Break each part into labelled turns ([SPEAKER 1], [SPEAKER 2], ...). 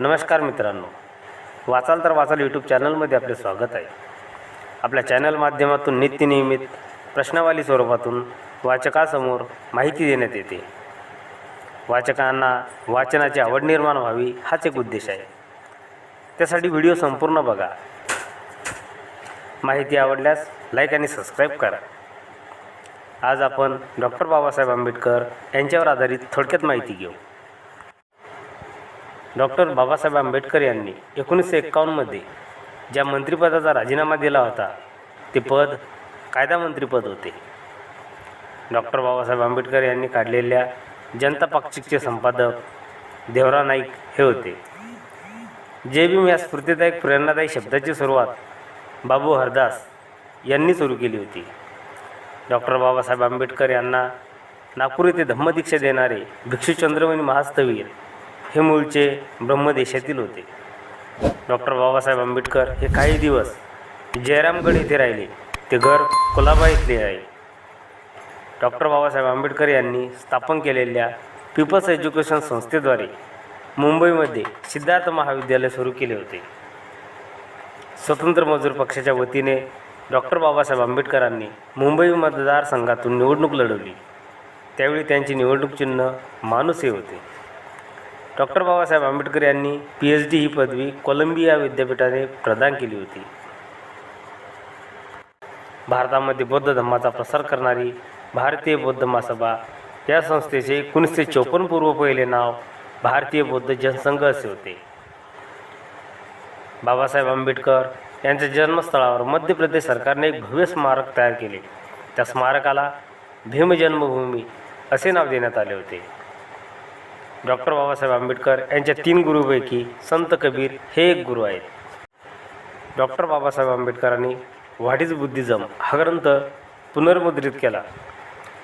[SPEAKER 1] नमस्कार मित्रांनो. वाचाल तर वाचाल यूट्यूब चॅनलमध्ये आपले स्वागत आहे. आपल्या चॅनल माध्यमातून नित्यनियमित प्रश्नावली स्वरूपातून वाचकासमोर माहिती देण्यात येते. वाचकांना वाचनाची आवड निर्माण व्हावी हाच एक उद्देश आहे. त्यासाठी व्हिडिओ संपूर्ण बघा. माहिती आवडल्यास लाईक आणि सबस्क्राईब करा. आज आपण डॉक्टर बाबासाहेब आंबेडकर यांच्यावर आधारित थोडक्यात माहिती घेऊ. डॉक्टर बाबासाहेब आंबेडकर यांनी एकोणीसशे एक्कावन्नमध्ये ज्या मंत्रिपदाचा राजीनामा दिला होता ते पद कायदा मंत्रीपद होते. डॉक्टर बाबासाहेब आंबेडकर यांनी काढलेल्या जनता पाक्षिकचे संपादक देवरा नाईक हे होते. जे भीम या स्फूर्तीदायक प्रेरणादायी शब्दाची सुरुवात बाबू हरदास यांनी सुरू केली होती. डॉक्टर बाबासाहेब आंबेडकर यांना नागपूर येथे धम्मदीक्षा देणारे भिक्षू चंद्रमणी महास्तवीर हे मूळचे ब्रह्मदेशातील होते. डॉक्टर बाबासाहेब आंबेडकर हे काही दिवस जयरामगड येथे राहिले. ते घर कोलाबा इथले आहे. डॉक्टर बाबासाहेब आंबेडकर यांनी स्थापन केलेल्या पीपल्स एज्युकेशन संस्थेद्वारे मुंबईमध्ये सिद्धार्थ महाविद्यालय सुरू केले होते. स्वतंत्र मजूर पक्षाच्या वतीने डॉक्टर बाबासाहेब आंबेडकरांनी मुंबई मतदारसंघातून निवडणूक लढवली. त्यावेळी त्यांचे निवडणूक चिन्ह माणूस हे होते. डॉक्टर बाबासाहेब आंबेडकर यांनी पी एच डी ही पदवी कोलंबिया विद्यापीठाने प्रदान केली होती. भारतामध्ये बौद्ध धम्माचा प्रसार करणारी भारतीय बौद्ध महासभा या संस्थेचे एकोणीसशे चोपन्न पूर्व पहिले नाव भारतीय बौद्ध जनसंघ असे होते. बाबासाहेब आंबेडकर यांच्या जन्मस्थळावर मध्य प्रदेश सरकारने एक भव्य स्मारक तयार केले. त्या स्मारकाला भीमजन्मभूमी असे नाव देण्यात आले होते. डॉक्टर बाबासाहेब आंबेडकर यांच्या तीन गुरुपैकी संत कबीर हे एक गुरु आहेत. डॉक्टर बाबासाहेब आंबेडकरांनी व्हॉट इज बुद्धिझम हा ग्रंथ पुनर्मुद्रित केला.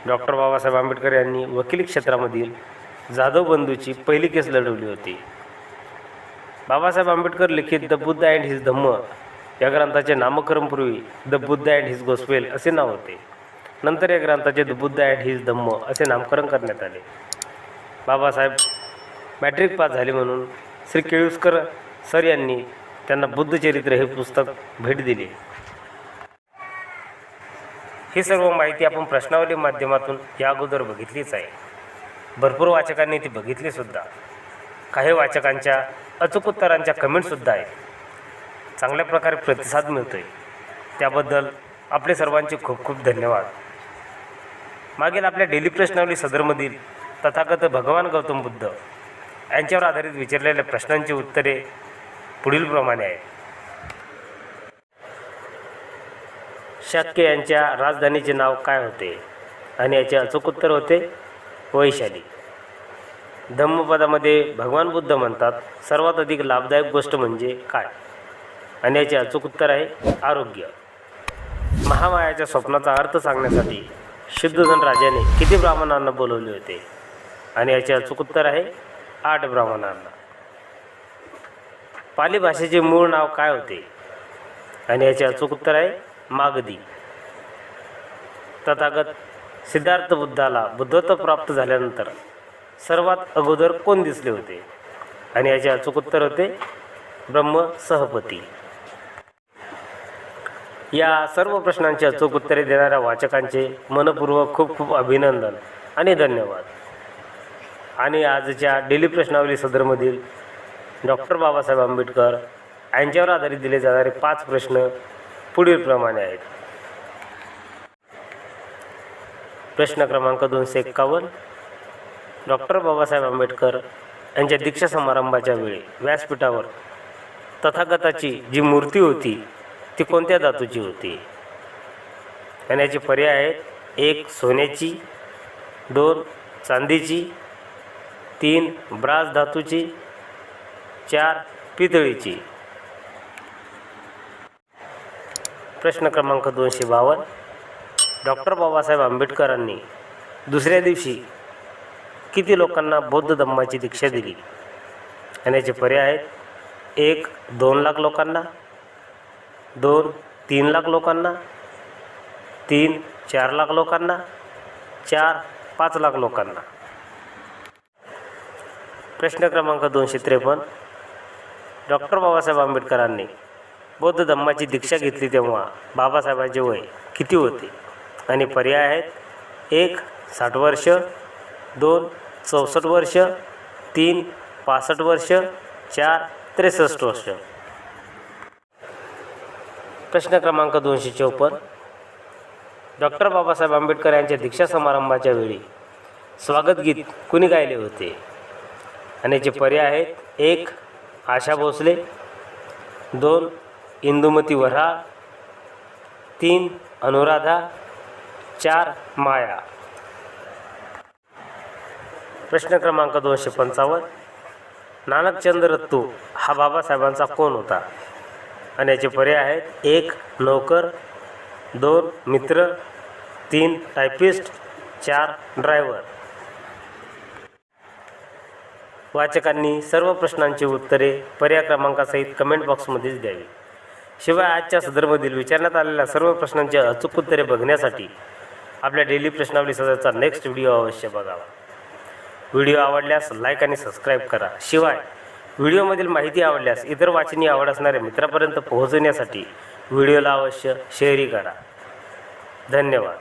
[SPEAKER 1] डॉक्टर बाबासाहेब आंबेडकर यांनी वकिली क्षेत्रामधील जाधव बंधूची पहिली केस लढवली होती. बाबासाहेब आंबेडकर लिखित the Buddha and his Dhamma या ग्रंथाचे नामकरणपूर्वी the Buddha and his gospel असे नाव होते. नंतर या ग्रंथाचे the Buddha and his Dhamma असे नामकरण करण्यात आले. बाबासाहेब मॅट्रिक पास झाले म्हणून श्री केळुसकर सर यांनी त्यांना बुद्धचरित्र हे पुस्तक भेट दिली. ही सर्व माहिती आपण प्रश्नावली माध्यमातून या अगोदर बघितलीच आहे. भरपूर वाचकांनी ती बघितलीसुद्धा काही वाचकांच्या अचूक उत्तरांच्या कमेंटसुद्धा आहेत. चांगल्या प्रकारे प्रतिसाद मिळतो आहे त्याबद्दल आपले सर्वांचे खूप खूप धन्यवाद. मागील आपल्या डेली प्रश्नावली सदरमधील तथागत भगवान गौतम बुद्ध यांच्यावर आधारित विचारलेल्या प्रश्नांची उत्तरे पुढीलप्रमाणे आहेत. शाक्य यांच्या राजधानीचे नाव काय होते आणि याचे अचूक उत्तर होते वैशाली. धम्मपदामध्ये भगवान बुद्ध म्हणतात सर्वात अधिक लाभदायक गोष्ट म्हणजे काय? आणि याचे अचूक उत्तर आहे आरोग्य. महामायाच्या स्वप्नाचा अर्थ सांगण्यासाठी शुद्धधन राजाने किती ब्राह्मणांना बोलवले होते? आणि याचे अचूक उत्तर आहे आठ ब्राह्मणांना. पाली भाषेचे मूळ नाव काय होते? आणि याचे अचूक उत्तर आहे मागधी. तथागत सिद्धार्थ बुद्धाला बुद्धत्व प्राप्त झाल्यानंतर सर्वात अगोदर कोण दिसले होते? आणि याचे अचूक उत्तर होते ब्रह्म सहपती. या सर्व प्रश्नांची अचूक उत्तरे देणाऱ्या वाचकांचे मनपूर्वक खूप खूप अभिनंदन आणि धन्यवाद. आणि आजच्या डेली प्रश्नावली सदरमधील डॉक्टर बाबासाहेब आंबेडकर यांच्यावर आधारित दिले जाणारे पाच प्रश्न पुढीलप्रमाणे आहेत. प्रश्न क्रमांक दोनशे एक्कावन्न. डॉक्टर बाबासाहेब आंबेडकर यांच्या दीक्षा समारंभाच्या वेळी व्यासपीठावर तथागताची जी मूर्ती होती ती कोणत्या धातूची होती? आणि याचे पर्याय आहेत. एक सोन्याची दोन चांदीची तीन ब्रास धातूची चार पितळीची. प्रश्न क्रमांक दोनशे बावन्न. डॉक्टर बाबासाहेब आंबेडकरांनी दुसऱ्या दिवशी किती लोकांना बौद्ध धम्माची दीक्षा दिली? आणि याचे पर्याय आहेत. एक दोन लाख लोकांना. दोन तीन लाख लोकांना. तीन चार लाख लोकांना. चार पाच लाख लोकांना. प्रश्न क्रमांक दोनशे त्रेपन्न. डॉक्टर बाबासाहेब आंबेडकरांनी बौद्ध धम्माची दीक्षा घेतली तेव्हा बाबासाहेबांचे वय किती होते? आणि पर्याय आहेत. एक साठ वर्ष. दोन चौसष्ट वर्ष. तीन पासष्ट वर्ष. चार त्रेसष्ट वर्ष. प्रश्न क्रमांक दोनशे चौपन्न. डॉक्टर बाबासाहेब आंबेडकर यांच्या दीक्षा समारंभाच्या वेळी स्वागत गीत कुणी गायले होते? आणि याचे पर्याय आहेत एक आशा भोसले दोन इंदुमती वऱ्हाळ तीन अनुराधा चार माया. प्रश्न क्रमांक दोनशे पंचावन्न. नानकचंद रत्तू हा बाबासाहेबांचा कोण होता? आणि याचे पर्याय आहेत एक नोकर दोन मित्र तीन टायपिस्ट चार ड्रायव्हर वाचकांनी सर्व प्रश्नांची उत्तरे पर्याय क्रमांकासहित कमेंट बॉक्समध्येच द्यावी. शिवाय आजच्या सदरमधील विचारण्यात आलेल्या सर्व प्रश्नांची अचूक उत्तरे बघण्यासाठी आपल्या डेली प्रश्नावली सदरचा नेक्स्ट व्हिडिओ अवश्य बघावा. व्हिडिओ आवडल्यास लाईक आणि सबस्क्राईब करा. शिवाय व्हिडिओमधील माहिती आवडल्यास इतर वाचनीय आवड असणाऱ्या मित्रापर्यंत पोहोचवण्यासाठी व्हिडिओला अवश्य शेअरही करा. धन्यवाद.